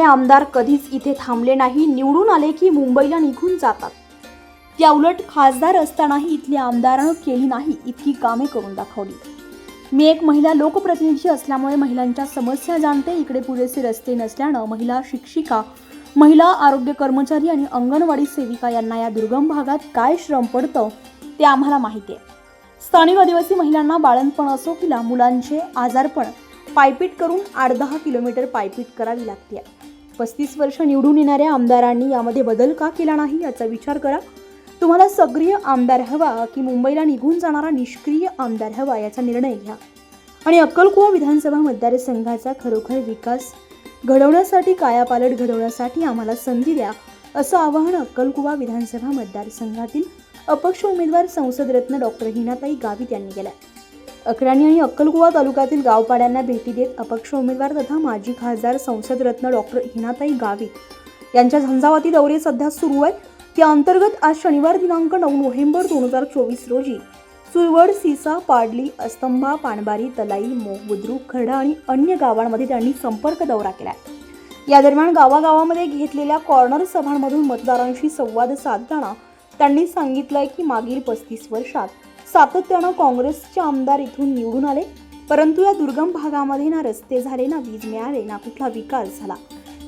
हे आमदार कधीच इथे थांबले नाही निवडून आले की मुंबईला निघून जातात. त्या उलट खासदार असतानाही इथल्या आमदारानं केली नाही इतकी कामे करून दाखवली. मी एक महिला लोकप्रतिनिधी असल्यामुळे महिलांच्या समस्या जाणते इकडे पुरेसे रस्ते नसल्यानं महिला शिक्षिका महिला आरोग्य कर्मचारी आणि अंगणवाडी सेविका यांना या दुर्गम भागात काय श्रम पडतं ते आम्हाला माहिती आहे. स्थानिक आदिवासी महिलांना बाळणपण असो की मुलांचे आजारपण पायपीट करून आठ दहा किलोमीटर पायपीट करावी लागते. पस्तीस वर्ष निवडून येणाऱ्या आमदारांनी यामध्ये बदल का केला नाही याचा विचार करा. तुम्हाला सक्रिय आमदार हवा की मुंबईला निघून जाणारा निष्क्रिय आमदार हवा याचा निर्णय घ्या. आणि अक्कलकुवा विधानसभा मतदारसंघाचा खरोखर विकास घडवण्यासाठी कायापालट घडवण्यासाठी आम्हाला संधी द्या असं आवाहन अक्कलकुवा विधानसभा मतदारसंघातील अपक्ष उमेदवार संसदरत्न डॉक्टर हिनाताई गावित यांनी आहे अकराणी आणि अक्कलकुवा तालुक्यातील गावपाड्यांना भेटी देत अपक्ष उमेदवार तथा माजी खासदार संसदरत्न डॉक्टर हिनाताई गावित यांच्या झंझावाती दौरे सध्या सुरू आहेत. त्या अंतर्गत आज शनिवार दिनांक नऊ नोव्हेंबर दोन हजार चोवीस रोजी सुरवड सिसा पाडली अस्तंभा पाणबारी तलाई मोह बुद्रुक खरडा आणि अन्य गावांमध्ये त्यांनी संपर्क दौरा केला. या दरम्यान गावागावामध्ये घेतलेल्या कॉर्नर सभांमधून मतदारांशी संवाद साधताना त्यांनी सांगितलंय की मागील पस्तीस वर्षात सातत्यानं काँग्रेसचे आमदार इथून निवडून आले. परंतु या दुर्गम भागामध्ये ना रस्ते झाले ना वीज मिळाले ना कुठला विकास झाला.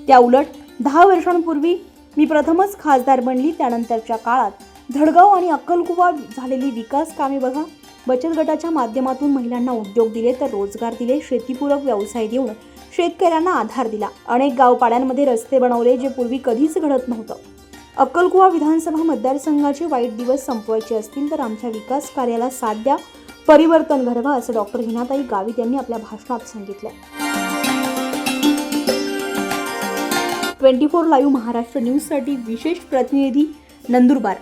त्या उलट दहा वर्षांपूर्वी मी प्रथमच खासदार बनली. त्यानंतरच्या काळात धडगाव आणि अक्कलकुवा झालेली विकास कामे बघा. बचत गटाच्या माध्यमातून महिलांना उद्योग दिले तर रोजगार दिले. शेतीपूरक व्यवसाय देऊन शेतकऱ्यांना आधार दिला. अनेक गावपाड्यांमध्ये रस्ते बनवले जे पूर्वी कधीच घडत नव्हतं. अक्कलकुवा विधानसभा मतदारसंघाचे वाईट दिवस संपवायचे असतील तर आमच्या विकास कार्याला साथ द्या परिवर्तन घडवा असं डॉक्टर हिनाताई गावित यांनी आपल्या भाषणात सांगितलं ट्वेंटी फोर लाईव्ह महाराष्ट्र न्यूजसाठी विशेष प्रतिनिधी नंदुरबार.